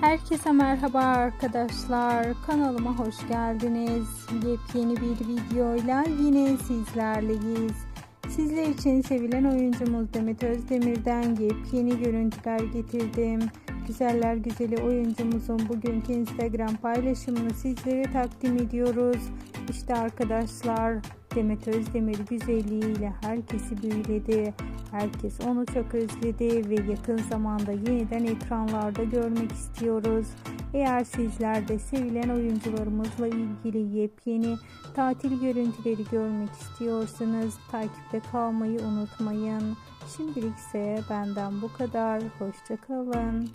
Herkese merhaba arkadaşlar. Kanalıma hoş geldiniz. Yepyeni bir videoyla yine sizlerleyiz. Sizler için sevilen oyuncumuz Demet Özdemir'den yepyeni görüntüler getirdim. Güzeller güzeli oyuncumuzun bugünkü Instagram paylaşımını sizlere takdim ediyoruz. İşte arkadaşlar Demet Özdemir güzelliğiyle herkesi büyüledi. Herkes onu çok özledi ve yakın zamanda yeniden ekranlarda görmek istiyoruz. Eğer sizler de sevilen oyuncularımızla ilgili yepyeni tatil görüntüleri görmek istiyorsanız takipte kalmayı unutmayın. Şimdilik ise benden bu kadar. Hoşçakalın.